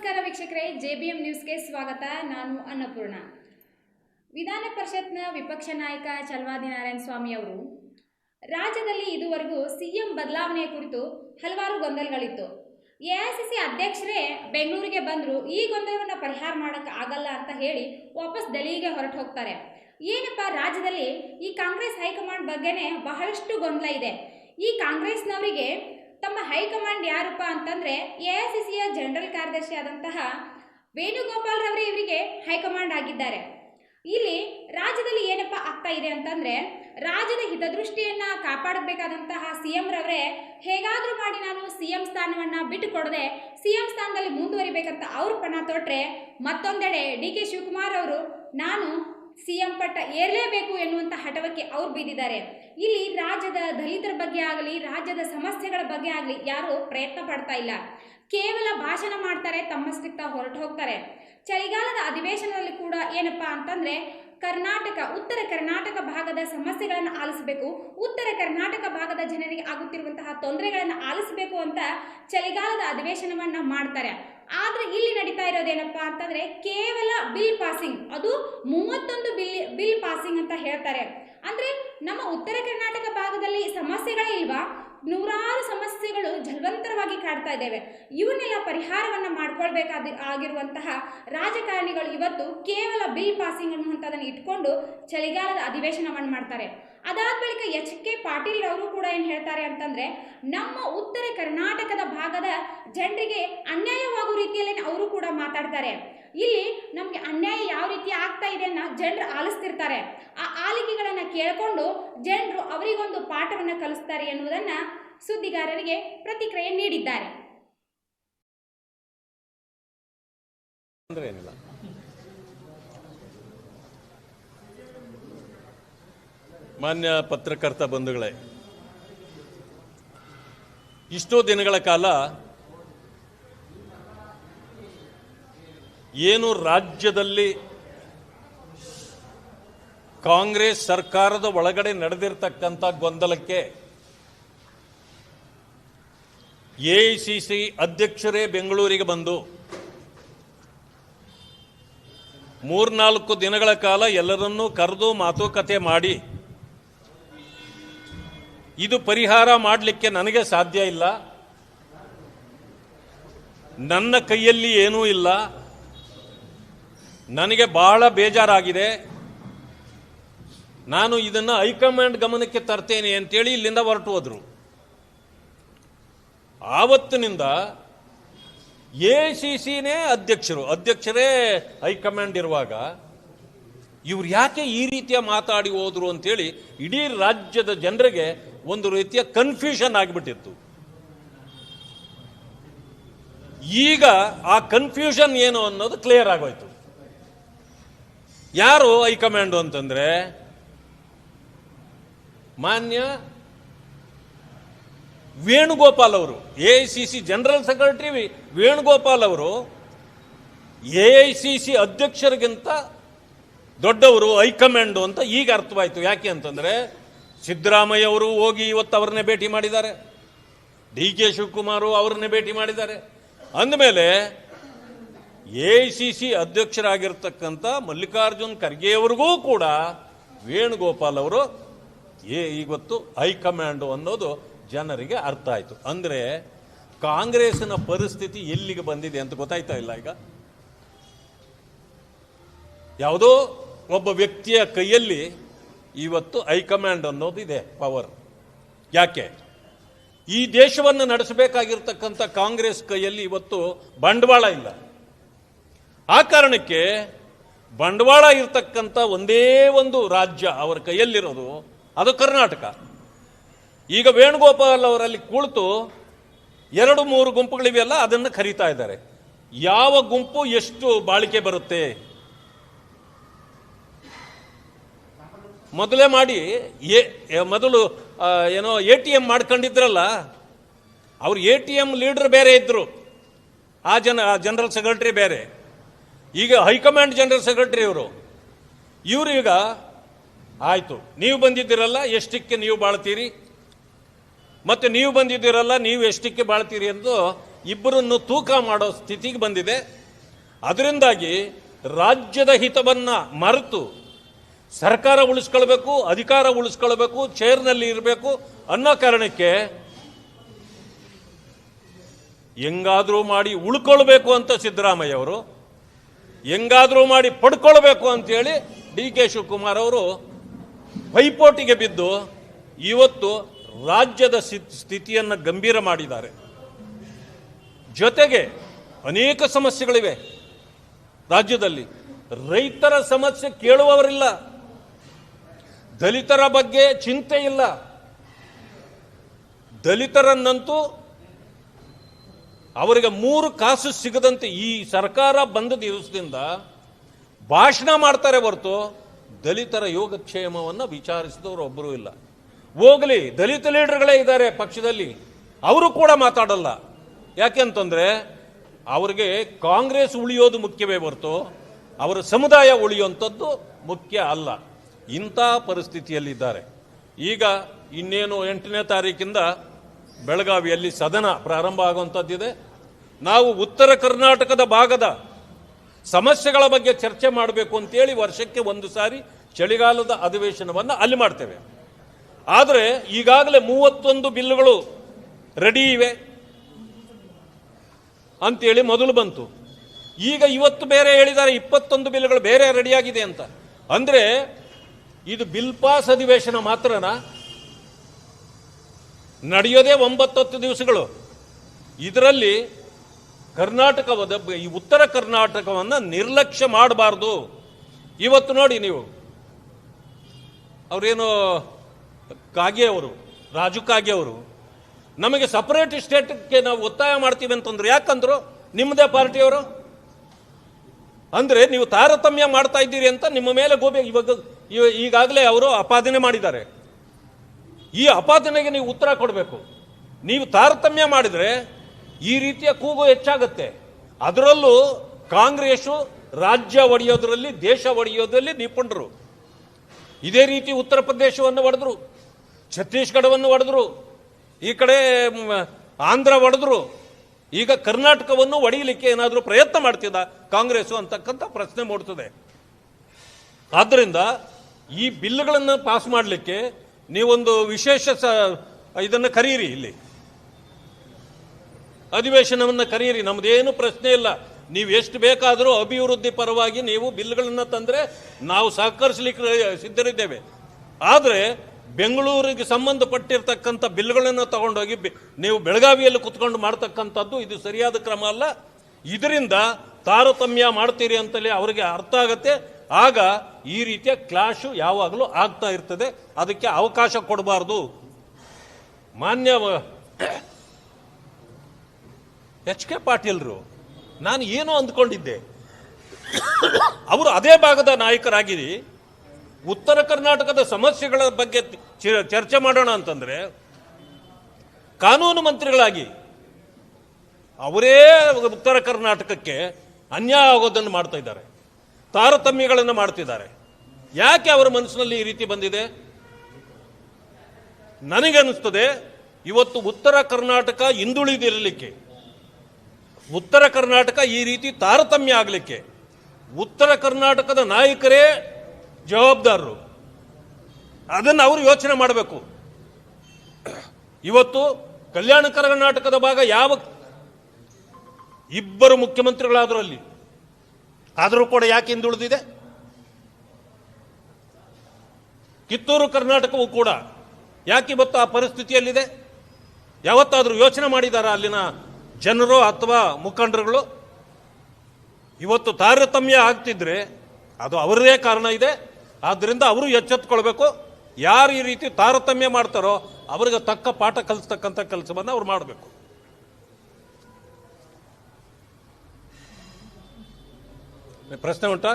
ನಮಸ್ಕಾರ ವೀಕ್ಷಕರೇ, J B M ನ್ಯೂಸ್ಗೆ ಸ್ವಾಗತ. ನಾನು ಅನ್ನಪೂರ್ಣ. ವಿಧಾನ ಪರಿಷತ್ನ ವಿಪಕ್ಷ ನಾಯಕ ಚಲವಾದಿ ನಾರಾಯಣ ಸ್ವಾಮಿ ಅವರು, ರಾಜ್ಯದಲ್ಲಿ ಇದುವರೆಗೂ ಸಿಎಂ ಬದಲಾವಣೆ ಕುರಿತು ಹಲವಾರು ಗೊಂದಲಗಳಿತ್ತು. ಎಐಸಿಸಿ ಅಧ್ಯಕ್ಷರೇ ಬೆಂಗಳೂರಿಗೆ ಬಂದರು, ಈ ಗೊಂದಲವನ್ನು ಪರಿಹಾರ ಮಾಡೋಕ್ಕೆ ಆಗಲ್ಲ ಅಂತ ಹೇಳಿ ವಾಪಸ್ ದೆಹಲಿಗೆ ಹೊರಟು ಹೋಗ್ತಾರೆ ಏನಪ್ಪ, ರಾಜ್ಯದಲ್ಲಿ ಈ ಕಾಂಗ್ರೆಸ್ ಹೈಕಮಾಂಡ್ ಬಗ್ಗೆನೇ ಬಹಳಷ್ಟು ಗೊಂದಲ ಇದೆ. ಈ ಕಾಂಗ್ರೆಸ್ನವರಿಗೆ ತಮ್ಮ ಹೈಕಮಾಂಡ್ ಯಾರಪ್ಪ ಅಂತಂದ್ರೆ ಎ ಐ ಸಿ ಸಿಯ ಜನರಲ್ ಕಾರ್ಯದರ್ಶಿ ಆದಂತಹ ವೇಣುಗೋಪಾಲ್ ರವರೇ ಇವರಿಗೆ ಹೈಕಮಾಂಡ್ ಆಗಿದ್ದಾರೆ. ಇಲ್ಲಿ ರಾಜ್ಯದಲ್ಲಿ ಏನಪ್ಪ ಆಗ್ತಾ ಇದೆ ಅಂತಂದ್ರೆ ರಾಜ್ಯದ ಹಿತದೃಷ್ಟಿಯನ್ನು ಕಾಪಾಡಬೇಕಾದಂತಹ ಸಿ ಎಂ ರವರೇ ಹೇಗಾದರೂ ಮಾಡಿ ನಾನು ಸಿ ಎಂ ಸ್ಥಾನವನ್ನ ಬಿಟ್ಟುಕೊಡದೆ ಸಿ ಎಂ ಸ್ಥಾನದಲ್ಲಿ ಮುಂದುವರಿಬೇಕಂತ ಅವರು ಪಣ ತೊಟ್ರೆ ಮತ್ತೊಂದೆಡೆ ಡಿ ಕೆ ಶಿವಕುಮಾರ್ ಅವರು ನಾನು ಸಿ ಎಂ ಪಟ್ಟ ಏರಲೇಬೇಕು ಎನ್ನುವಂಥ ಹಠವಕ್ಕೆ ಅವ್ರು ಬಿದ್ದಿದ್ದಾರೆ ಇಲ್ಲಿ ರಾಜ್ಯದ ದಲಿತರ ಬಗ್ಗೆ ಆಗಲಿ, ರಾಜ್ಯದ ಸಮಸ್ಯೆಗಳ ಬಗ್ಗೆ ಆಗಲಿ ಯಾರು ಪ್ರಯತ್ನ ಪಡ್ತಾ ಇಲ್ಲ. ಕೇವಲ ಭಾಷಣ ಮಾಡ್ತಾರೆ, ತಮ್ಮಷ್ಟಕ್ಕೆ ಹೊರಟು ಹೋಗ್ತಾರೆ. ಚಳಿಗಾಲದ ಅಧಿವೇಶನದಲ್ಲಿ ಕೂಡ ಏನಪ್ಪಾ ಅಂತಂದ್ರೆ, ಕರ್ನಾಟಕ, ಉತ್ತರ ಕರ್ನಾಟಕ ಭಾಗದ ಸಮಸ್ಯೆಗಳನ್ನು ಆಲಿಸಬೇಕು. ಉತ್ತರ ಕರ್ನಾಟಕ ಭಾಗದ ಜನರಿಗೆ ಆಗುತ್ತಿರುವಂತಹ ತೊಂದರೆಗಳನ್ನು ಆಲಿಸಬೇಕು ಅಂತ ಚಳಿಗಾಲದ ಅಧಿವೇಶನವನ್ನು ಮಾಡ್ತಾರೆ. ಆದರೆ ಇಲ್ಲಿ ನಡೀತಾ ಇರೋದೇನಪ್ಪಾ ಅಂತಂದ್ರೆ, ಕೇವಲ ಬಿಲ್ ಪಾಸಿಂಗ್, ಅದು ಮೂವತ್ತೊಂದು ಬಿಲ್ ಬಿಲ್ ಪಾಸಿಂಗ್ ಅಂತ ಹೇಳ್ತಾರೆ. ಅಂದ್ರೆ ನಮ್ಮ ಉತ್ತರ ಕರ್ನಾಟಕ ಭಾಗದಲ್ಲಿ ಸಮಸ್ಯೆಗಳೇ ಇಲ್ವಾ? ನೂರಾರು ಸಮಸ್ಯೆಗಳು ಜಲವಂತರವಾಗಿ ಕಾಡ್ತಾ ಇದ್ದೇವೆ. ಇವನ್ನೆಲ್ಲ ಪರಿಹಾರವನ್ನ ಮಾಡ್ಕೊಳ್ಬೇಕಾದ ಆಗಿರುವಂತಹ ರಾಜಕಾರಣಿಗಳು ಇವತ್ತು ಕೇವಲ ಬಿಲ್ ಪಾಸಿಂಗ್ ಅನ್ನುವಂಥದ್ದನ್ನು ಇಟ್ಕೊಂಡು ಚಳಿಗಾಲದ ಅಧಿವೇಶನವನ್ನು ಮಾಡ್ತಾರೆ. ಅದಾದ ಬಳಿಕ ಎಚ್ ಕೆ ಪಾಟೀಲ್ ಅವರು ಕೂಡ ಏನು ಹೇಳ್ತಾರೆ ಅಂತಂದ್ರೆ, ನಮ್ಮ ಉತ್ತರ ಕರ್ನಾಟಕದ ಭಾಗದ ಜನರಿಗೆ ಅನ್ಯಾಯವಾಗುವ ರೀತಿಯಲ್ಲಿ ಅವರು ಕೂಡ ಮಾತಾಡ್ತಾರೆ. ಇಲ್ಲಿ ನಮಗೆ ಅನ್ಯಾಯ ಯಾವ ರೀತಿ ಆಗ್ತಾ ಇದೆ ಅನ್ನ ಜನರು ಆಲಿಸ್ತಿರ್ತಾರೆ. ಆ ಆಲಿಕೆಗಳನ್ನು ಕೇಳಿಕೊಂಡು ಜನರು ಅವರಿಗೊಂದು ಪಾಠವನ್ನು ಕಲಿಸ್ತಾರೆ ಎನ್ನುವುದನ್ನು ಸುದ್ದಿಗಾರರಿಗೆ ಪ್ರತಿಕ್ರಿಯೆ ನೀಡಿದ್ದಾರೆ. ಮಾನ್ಯ ಪತ್ರಕರ್ತ ಬಂಧುಗಳೇ, ಇಷ್ಟೋ ದಿನಗಳ ಕಾಲ ಏನು ರಾಜ್ಯದಲ್ಲಿ ಕಾಂಗ್ರೆಸ್ ಸರ್ಕಾರದ ಒಳಗಡೆ ನಡೆದಿರ್ತಕ್ಕಂಥ ಗೊಂದಲಕ್ಕೆ ಎಐಸಿಸಿ ಅಧ್ಯಕ್ಷರೇ ಬೆಂಗಳೂರಿಗೆ ಬಂದು ಮೂರ್ನಾಲ್ಕು ದಿನಗಳ ಕಾಲ ಎಲ್ಲರನ್ನೂ ಕರೆದು ಮಾತುಕತೆ ಮಾಡಿ ಇದು ಪರಿಹಾರ ಮಾಡಲಿಕ್ಕೆ ನನಗೆ ಸಾಧ್ಯ ಇಲ್ಲ. ನನ್ನ ಕೈಯಲ್ಲಿ ಏನೂ ಇಲ್ಲ. ನನಗೆ ಬಹಳ ಬೇಜಾರಾಗಿದೆ. ನಾನು ಇದನ್ನು ಹೈಕಮಾಂಡ್ ಗಮನಕ್ಕೆ ತರ್ತೇನೆ ಅಂತೇಳಿ ಇಲ್ಲಿಂದ ಹೊರಟು ಹೋದರು. ಆವತ್ತಿನಿಂದ ಎ ಸಿ ಸಿನೇ ಅಧ್ಯಕ್ಷರು, ಅಧ್ಯಕ್ಷರೇ ಹೈಕಮಾಂಡ್ ಇರುವಾಗ ಇವ್ರು ಯಾಕೆ ಈ ರೀತಿಯ ಮಾತಾಡಿ ಹೋದ್ರು ಅಂತೇಳಿ ಇಡೀ ರಾಜ್ಯದ ಜನರಿಗೆ ಒಂದು ರೀತಿಯ ಕನ್ಫ್ಯೂಷನ್ ಆಗಿಬಿಟ್ಟಿತ್ತು. ಈಗ ಆ ಕನ್ಫ್ಯೂಷನ್ ಏನು ಅನ್ನೋದು ಕ್ಲಿಯರ್ ಆಗೋಯ್ತು. ಯಾರು ಹೈಕಮಾಂಡು ಅಂತಂದ್ರೆ ಮಾನ್ಯ ವೇಣುಗೋಪಾಲ್ ಅವರು, A I C C general secretary Venugopal ಅವರು ಎ ಐ ಸಿ ಸಿ ಅಧ್ಯಕ್ಷರಿಗಿಂತ ದೊಡ್ಡವರು ಹೈಕಮಾಂಡ್ ಅಂತ ಈಗ ಅರ್ಥವಾಯಿತು. ಯಾಕೆ ಅಂತಂದರೆ ಸಿದ್ದರಾಮಯ್ಯ ಅವರು ಹೋಗಿ ಇವತ್ತು ಅವ್ರನ್ನೇ ಭೇಟಿ ಮಾಡಿದ್ದಾರೆ. ಡಿ ಕೆ ಶಿವಕುಮಾರ್ ಅವ್ರನ್ನೇ ಭೇಟಿ ಮಾಡಿದ್ದಾರೆ. ಅಂದಮೇಲೆ ಎ ಐ ಸಿ ಸಿ ಅಧ್ಯಕ್ಷರಾಗಿರ್ತಕ್ಕಂಥ ಮಲ್ಲಿಕಾರ್ಜುನ್ ಖರ್ಗೆಯವ್ರಿಗೂ ಕೂಡ ವೇಣುಗೋಪಾಲ್ ಅವರು ಏ ಇವತ್ತು ಹೈಕಮಾಂಡ್ ಅನ್ನೋದು ಜನರಿಗೆ ಅರ್ಥ ಆಯಿತು. ಅಂದರೆ ಕಾಂಗ್ರೆಸ್ನ ಪರಿಸ್ಥಿತಿ ಎಲ್ಲಿಗೆ ಬಂದಿದೆ ಅಂತ ಗೊತ್ತಾಯ್ತಾ ಇಲ್ಲ ಈಗ? ಯಾವುದೋ ಒಬ್ಬ ವ್ಯಕ್ತಿಯ ಕೈಯಲ್ಲಿ ಇವತ್ತು ಹೈಕಮಾಂಡ್ ಅನ್ನೋದು ಇದೆ, ಪವರ್. ಯಾಕೆ? ಈ ದೇಶವನ್ನು ನಡೆಸಬೇಕಾಗಿರ್ತಕ್ಕಂಥ ಕಾಂಗ್ರೆಸ್ ಕೈಯಲ್ಲಿ ಇವತ್ತು ಬಂಡವಾಳ ಇಲ್ಲ. ಆ ಕಾರಣಕ್ಕೆ ಬಂಡವಾಳ ಇರತಕ್ಕಂಥ ಒಂದೇ ಒಂದು ರಾಜ್ಯ ಅವರ ಕೈಯಲ್ಲಿರೋದು ಅದು ಕರ್ನಾಟಕ. ಈಗ ವೇಣುಗೋಪಾಲ್ ಅವರಲ್ಲಿ ಕುಳಿತು ಎರಡು ಮೂರು ಗುಂಪುಗಳಿವೆಯಲ್ಲ, ಅದನ್ನು ಕರೀತಾ ಇದ್ದಾರೆ. ಯಾವ ಗುಂಪು ಎಷ್ಟು ಬಾಳಿಕೆ ಬರುತ್ತೆ? ಮೊದಲೇ ಮಾಡಿ ಮೊದಲು ಏನೋ ಎ ಟಿ ಎಂ ಮಾಡ್ಕೊಂಡಿದ್ರಲ್ಲ, ಅವ್ರು ಎ ಟಿ ಎಂ ಲೀಡರ್ ಬೇರೆ ಇದ್ರು. ಆ ಜನ ಜನರಲ್ ಸೆಕ್ರೆಟರಿ ಬೇರೆ. ಈಗ ಹೈಕಮಾಂಡ್ ಜನರಲ್ ಸೆಕ್ರೆಟರಿ ಇವರು. ಇವರು ಈಗ ಆಯ್ತು. ನೀವು ಬಂದಿದ್ದೀರಲ್ಲ, ಎಷ್ಟಕ್ಕೆ ನೀವು ಬಾಳ್ತೀರಿ? ಮತ್ತು ನೀವು ಬಂದಿದ್ದೀರಲ್ಲ, ನೀವು ಎಷ್ಟಕ್ಕೆ ಬಾಳ್ತೀರಿ ಎಂದು ಇಬ್ಬರನ್ನು ತೂಕ ಮಾಡೋ ಸ್ಥಿತಿಗೆ ಬಂದಿದೆ. ಅದರಿಂದಾಗಿ ರಾಜ್ಯದ ಹಿತವನ್ನು ಮರೆತು ಸರ್ಕಾರ ಉಳಿಸ್ಕೊಳ್ಬೇಕು, ಅಧಿಕಾರ ಉಳಿಸ್ಕೊಳ್ಬೇಕು, ಚೇರ್ನಲ್ಲಿ ಇರಬೇಕು ಅನ್ನೋ ಕಾರಣಕ್ಕೆ ಹೆಂಗಾದರೂ ಮಾಡಿ ಉಳ್ಕೊಳ್ಬೇಕು ಅಂತ ಸಿದ್ದರಾಮಯ್ಯ ಅವರು, ಹೆಂಗಾದರೂ ಮಾಡಿ ಪಡ್ಕೊಳ್ಬೇಕು ಅಂತೇಳಿ ಡಿ ಕೆ ಶಿವಕುಮಾರ್ ಅವರು ಪೈಪೋಟಿಗೆ ಬಿದ್ದು ಇವತ್ತು ರಾಜ್ಯದ ಸ್ಥಿ- ಸ್ಥಿತಿಯನ್ನು ಗಂಭೀರ ಮಾಡಿದ್ದಾರೆ. ಜೊತೆಗೆ ಅನೇಕ ಸಮಸ್ಯೆಗಳಿವೆ. ರಾಜ್ಯದಲ್ಲಿ ರೈತರ ಸಮಸ್ಯೆ ಕೇಳುವವರಿಲ್ಲ. ದಲಿತರ ಬಗ್ಗೆ ಚಿಂತೆ ಇಲ್ಲ. ದಲಿತರನ್ನಂತೂ ಅವರಿಗೆ ಮೂರು ಕಾಸು ಸಿಗದಂತೆ ಈ ಸರ್ಕಾರ ಬಂದ ದಿವಸದಿಂದ ಭಾಷಣ ಮಾಡ್ತಾರೆ ಹೊರತು ದಲಿತರ ಯೋಗಕ್ಷೇಮವನ್ನು ವಿಚಾರಿಸಿದವರು ಒಬ್ಬರೂ ಇಲ್ಲ. ಹೋಗಲಿ, ದಲಿತ ಲೀಡರ್ಗಳೇ ಇದ್ದಾರೆ ಪಕ್ಷದಲ್ಲಿ. ಅವರು ಕೂಡ ಮಾತಾಡಲ್ಲ. ಯಾಕೆಂತಂದರೆ ಅವರಿಗೆ ಕಾಂಗ್ರೆಸ್ ಉಳಿಯೋದು ಮುಖ್ಯವೇ ಹೊರತು, ಅವರ ಸಮುದಾಯ ಉಳಿಯುವಂಥದ್ದು ಮುಖ್ಯ ಅಲ್ಲ. ಇಂಥ ಪರಿಸ್ಥಿತಿಯಲ್ಲಿದ್ದಾರೆ. ಈಗ ಇನ್ನೇನು ಎಂಟನೇ ತಾರೀಕಿಂದ ಬೆಳಗಾವಿಯಲ್ಲಿ ಸದನ ಪ್ರಾರಂಭ ಆಗುವಂಥದ್ದಿದೆ. ನಾವು ಉತ್ತರ ಕರ್ನಾಟಕದ ಭಾಗದ ಸಮಸ್ಯೆಗಳ ಬಗ್ಗೆ ಚರ್ಚೆ ಮಾಡಬೇಕು ಅಂತೇಳಿ ವರ್ಷಕ್ಕೆ ಒಂದು ಸಾರಿ ಚಳಿಗಾಲದ ಅಧಿವೇಶನವನ್ನು ಅಲ್ಲಿ ಮಾಡ್ತೇವೆ. ಆದರೆ ಈಗಾಗಲೇ ಮೂವತ್ತೊಂದು ಬಿಲ್ಗಳು ರೆಡಿ ಇವೆ ಅಂತೇಳಿ ಮೊದಲು ಬಂತು. ಈಗ ಇವತ್ತು ಬೇರೆ ಹೇಳಿದ್ದಾರೆ, ಇಪ್ಪತ್ತೊಂದು ಬಿಲ್ಗಳು ಬೇರೆ ರೆಡಿಯಾಗಿದೆ ಅಂತ. ಅಂದ್ರೆ ಇದು ಬಿಲ್ ಪಾಸ್ ಅಧಿವೇಶನ ಮಾತ್ರನಾ ನಡೆಯೋದೇ ಒಂಬತ್ತತ್ತು ದಿವಸಗಳು. ಇದರಲ್ಲಿ ಕರ್ನಾಟಕವಾದ ಈ ಉತ್ತರ ಕರ್ನಾಟಕವನ್ನು ನಿರ್ಲಕ್ಷ್ಯ ಮಾಡಬಾರ್ದು. ಇವತ್ತು ನೋಡಿ ನೀವು. ಅವರೇನು ಕಾಗೆ ಅವರು, ರಾಜು ಕಾಗೆ ಅವರು, ನಮಗೆ ಸಪರೇಟ್ ಸ್ಟೇಟ್ಗೆ ನಾವು ಒತ್ತಾಯ ಮಾಡ್ತೀವಿ ಅಂತಂದ್ರೆ ಯಾಕಂದ್ರು ನಿಮ್ಮದೇ ಪಾರ್ಟಿಯವರು ಅಂದರೆ ನೀವು ತಾರತಮ್ಯ ಮಾಡ್ತಾ ಇದ್ದೀರಿ ಅಂತ ನಿಮ್ಮ ಮೇಲೆ ಗೋಬೆ ಇವಾಗ ಇವ- ಈಗಾಗಲೇ ಅವರು ಅಪಾದನೆ ಮಾಡಿದ್ದಾರೆ. ಈ ಅಪಾದನೆಗೆ ನೀವು ಉತ್ತರ ಕೊಡಬೇಕು. ನೀವು ತಾರತಮ್ಯ ಮಾಡಿದ್ರೆ ಈ ರೀತಿಯ ಕೂಗು ಹೆಚ್ಚಾಗುತ್ತೆ. ಅದರಲ್ಲೂ ಕಾಂಗ್ರೆಸ್ಸು ರಾಜ್ಯ ಒಡೆಯೋದ್ರಲ್ಲಿ, ದೇಶ ಒಡೆಯೋದ್ರಲ್ಲಿ ನಿಪುಣರು. ಇದೇ ರೀತಿ ಉತ್ತರ ಪ್ರದೇಶವನ್ನು ಒಡೆದ್ರು, ಛತ್ತೀಸ್ಗಢವನ್ನು ಒಡೆದ್ರು, ಈ ಕಡೆ ಆಂಧ್ರ ಒಡೆದ್ರು, ಈಗ ಕರ್ನಾಟಕವನ್ನು ಒಡೆಯಲಿಕ್ಕೆ ಏನಾದರೂ ಪ್ರಯತ್ನ ಮಾಡ್ತಿದ್ದ ಕಾಂಗ್ರೆಸ್ಸು ಅಂತಕ್ಕಂಥ ಪ್ರಶ್ನೆ ಮೂಡ್ತದೆ. ಆದ್ದರಿಂದ ಈ ಬಿಲ್ಗಳನ್ನು ಪಾಸ್ ಮಾಡಲಿಕ್ಕೆ ನೀವೊಂದು ವಿಶೇಷ ಸ ಇದನ್ನು ಕರೀರಿ ಇಲ್ಲಿ. ಅಧಿವೇಶನವನ್ನು ಕರೀರಿ ನಮ್ದೇನು ಪ್ರಶ್ನೆ ಇಲ್ಲ. ನೀವು ಎಷ್ಟು ಬೇಕಾದರೂ ಅಭಿವೃದ್ಧಿ ಪರವಾಗಿ ನೀವು ಬಿಲ್ಗಳನ್ನು ತಂದರೆ ನಾವು ಸಹಕರಿಸಲಿಕ್ಕೆ ಸಿದ್ಧರಿದ್ದೇವೆ. ಆದರೆ ಬೆಂಗಳೂರಿಗೆ ಸಂಬಂಧಪಟ್ಟಿರ್ತಕ್ಕಂಥ ಬಿಲ್ಗಳನ್ನು ತಗೊಂಡೋಗಿ ನೀವು ಬೆಳಗಾವಿಯಲ್ಲಿ ಕುತ್ಕೊಂಡು ಮಾಡ್ತಕ್ಕಂಥದ್ದು ಇದು ಸರಿಯಾದ ಕ್ರಮ ಅಲ್ಲ. ಇದರಿಂದ ತಾರತಮ್ಯ ಮಾಡ್ತೀರಿ ಅಂತಲೇ ಅವರಿಗೆ ಅರ್ಥ ಆಗುತ್ತೆ. ಆಗ ಈ ರೀತಿಯ ಕ್ಲಾಶು ಯಾವಾಗಲೂ ಆಗ್ತಾ ಇರ್ತದೆ. ಅದಕ್ಕೆ ಅವಕಾಶ ಕೊಡಬಾರ್ದು. ಮಾನ್ಯ ಎಚ್ ಕೆ ಪಾಟೀಲ್ರು, ನಾನು ಏನು ಅಂದ್ಕೊಂಡಿದ್ದೆ? ಅವರು ಅದೇ ಭಾಗದ ನಾಯಕರಾಗಿ ಉತ್ತರ ಕರ್ನಾಟಕದ ಸಮಸ್ಯೆಗಳ ಬಗ್ಗೆ ಚರ್ಚೆ ಮಾಡೋಣ ಅಂತಂದರೆ, ಕಾನೂನು ಮಂತ್ರಿಗಳಾಗಿ ಅವರೇ ಉತ್ತರ ಕರ್ನಾಟಕಕ್ಕೆ ಅನ್ಯಾಯ ಆಗೋದನ್ನು ಮಾಡ್ತಾ ಇದ್ದಾರೆ, ತಾರತಮ್ಯಗಳನ್ನು ಮಾಡ್ತಿದ್ದಾರೆ. ಯಾಕೆ ಅವರ ಮನಸ್ಸಿನಲ್ಲಿ ಈ ರೀತಿ ಬಂದಿದೆ? ನನಗನ್ನಿಸ್ತದೆ ಇವತ್ತು ಉತ್ತರ ಕರ್ನಾಟಕ ಹಿಂದುಳಿದಿರಲಿಕ್ಕೆ ಉತ್ತರ ಕರ್ನಾಟಕ ಈ ರೀತಿ ತಾರತಮ್ಯ ಆಗಲಿಕ್ಕೆ ಉತ್ತರ ಕರ್ನಾಟಕದ ನಾಯಕರೇ ಜವಾಬ್ದಾರರು. ಅದನ್ನು ಅವರು ಯೋಚನೆ ಮಾಡಬೇಕು. ಇವತ್ತು ಕಲ್ಯಾಣ ಕರ್ನಾಟಕದ ಭಾಗ ಯಾವ ಇಬ್ಬರು ಮುಖ್ಯಮಂತ್ರಿಗಳಾದರೂ ಅಲ್ಲಿ? ಆದರೂ ಕೂಡ ಯಾಕೆ ಹಿಂದುಳಿದಿದೆ ಕಿತ್ತೂರು ಕರ್ನಾಟಕವು ಕೂಡ ಯಾಕೆ ಇವತ್ತು ಆ ಪರಿಸ್ಥಿತಿಯಲ್ಲಿದೆ? ಯಾವತ್ತಾದರೂ ಯೋಚನೆ ಮಾಡಿದಾರ ಅಲ್ಲಿನ ಜನರು ಅಥವಾ ಮುಖಂಡರುಗಳು ಇವತ್ತು ತಾರತಮ್ಯ ಆಗ್ತಿದ್ರೆ ಅದು ಅವರದೇ ಕಾರಣ ಇದೆ. ಆದ್ದರಿಂದ ಅವರು ಎಚ್ಚೆತ್ಕೊಳ್ಬೇಕು ಯಾರು ಈ ರೀತಿ ತಾರತಮ್ಯ ಮಾಡ್ತಾರೋ ಅವರಿಗೆ ತಕ್ಕ ಪಾಠ ಕಲಿಸ್ತಕ್ಕಂಥ ಕೆಲಸವನ್ನು ಅವ್ರು ಮಾಡಬೇಕು. ಪ್ರಶ್ನೆ ಉಂಟಾ?